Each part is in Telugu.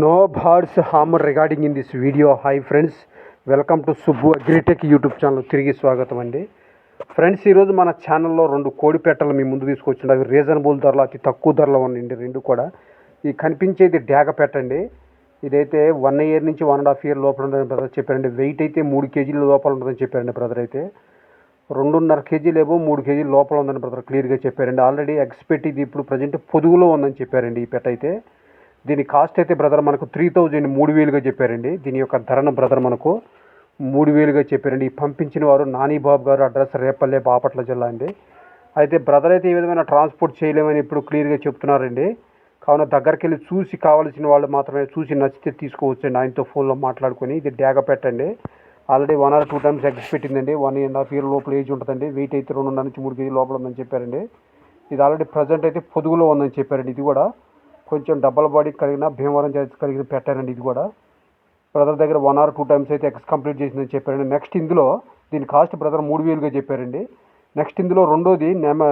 No birds harm regarding in this video hi friends welcome to Subbu agritech YouTube channel తిరిగి స్వాగతం అండి ఫ్రెండ్స్ ఈరోజు మన ఛానల్లో రెండు కోడి పెట్టలు మీ ముందు తీసుకొచ్చిండు. అవి రీజనబుల్ ధరలో అతి తక్కువ ధరలో ఉన్నాయండి. రెండు కూడా. ఈ కనిపించేది డ్యాగ పెట్టండి ఇదైతే వన్ ఇయర్ నుంచి వన్ అండ్ హాఫ్ ఇయర్ లోపల ఉంటుందని బ్రదర్ చెప్పారండి. వెయిట్ అయితే మూడు కేజీల లోపల ఉంటుందని చెప్పారండి బ్రదర్ అయితే. రెండున్నర కేజీలు మూడు కేజీల లోపల ఉందని బ్రదర్ క్లియర్గా చెప్పారండి. ఆల్రెడీ ఎగ్స్ పెట్టి ఇది ఇప్పుడు ప్రజెంట్ పొదుగులో ఉందని చెప్పారండి ఈ పెట్ట అయితే. దీని కాస్ట్ అయితే బ్రదర్ మనకు త్రీ థౌజండ్ మూడు వేలుగా చెప్పారండి. దీని యొక్క ధరను బ్రదర్ మనకు మూడు వేలుగా చెప్పారండి. పంపించిన వారు నానీబాబు గారు అడ్రస్ రేపల్లె బాపట్ల జిల్లా అండి. అయితే బ్రదర్ అయితే ఏ విధమైన ట్రాన్స్పోర్ట్ చేయలేమని ఇప్పుడు క్లియర్గా చెప్తున్నారండి. కావున దగ్గరికి వెళ్ళి చూసి కావాల్సిన వాళ్ళు మాత్రమే చూసి నచ్చితే తీసుకోవచ్చండి. ఆయనతో ఫోన్లో మాట్లాడుకొని ఇది డ్యాగ పెట్టండి. Already one or two times eggs పెట్టిందండి. వన్ అండ్ హాఫ్ ఇయర్ లోపల ఏజ్ ఉంటుందండి. వెయిట్ అయితే రెండున్నర నుంచి మూడు కేజీ లోపల ఉందని చెప్పారండి. ఇది ఆల్రెడీ ప్రజెంట్ అయితే పొదుగులో ఉందని చెప్పారండి. ఇది కూడా కొంచెం డబల్ బాడీ కలిగిన భీమవరం చేసి కలిగిన పెట్టారండి ఇది కూడా. బ్రదర్ దగ్గర వన్ ఆర్ టూ టైమ్స్ అయితే ఎక్స్ కంప్లీట్ చేసిందని చెప్పారండి. నెక్స్ట్ ఇందులో దీని కాస్ట్ బ్రదర్ మూడు వేలుగా చెప్పారండి. నెక్స్ట్ ఇందులో రెండోది నెమ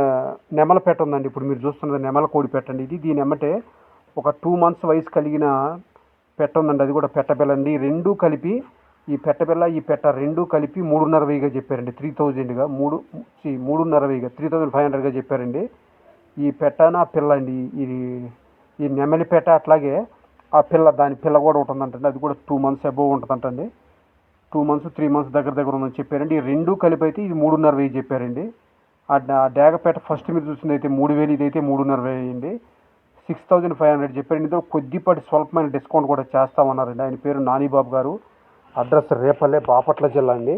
నెమల పెట్ట ఉందండి. ఇప్పుడు మీరు చూస్తున్నది నెమల కోడి పెట్టండి ఇది. దీని ఎమ్మటే ఒక టూ మంత్స్ వయసు కలిగిన పెట్ట ఉందండి. అది కూడా పెట్టబెల్లండి రెండు కలిపి ఈ పెట్టబెల్ల ఈ పెట్ట రెండు కలిపి మూడున్నర వెయ్యిగా చెప్పారండి. త్రీ థౌజండ్గా మూడు మూడున్నర వెయ్యిగా త్రీ థౌజండ్ ఫైవ్ హండ్రెడ్గా చెప్పారండి. ఈ పెట్ట నా పిల్ల అండి ఇది ఈ నెమలిపేట అట్లాగే ఆ పిల్ల దాని పిల్ల కూడా ఉంటుందంటండి. అది కూడా టూ మంత్స్ అబోవ్ ఉంటుందంటండి. టూ మంత్స్ త్రీ మంత్స్ దగ్గర దగ్గర ఉందని చెప్పారండి. ఈ రెండు కలిపి అయితే ఇది మూడున్నర వెయ్యి చెప్పారండి. ఆ డేగపేట డాగపేట ఫస్ట్ మీరు చూసింది అయితే మూడు వేలు ఇదైతే మూడున్నర వెయ్యి అండి సిక్స్ థౌజండ్ ఫైవ్ హండ్రెడ్ చెప్పారండి. ఇందులో కొద్దిపాటి స్వల్పమైన డిస్కౌంట్ కూడా చేస్తామన్నారండి. ఆయన పేరు నానీబాబు గారు. అడ్రస్ రేపల్లె బాపట్ల జిల్లా అండి.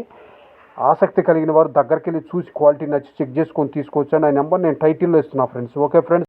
ఆసక్తి కలిగిన వారు దగ్గరికి వెళ్ళి చూసి క్వాలిటీ నచ్చి చెక్ చేసుకొని తీసుకోవచ్చు అండి. ఆ నెంబర్ నేను టైటిల్లో ఇస్తున్నా ఫ్రెండ్స్. Okay friends.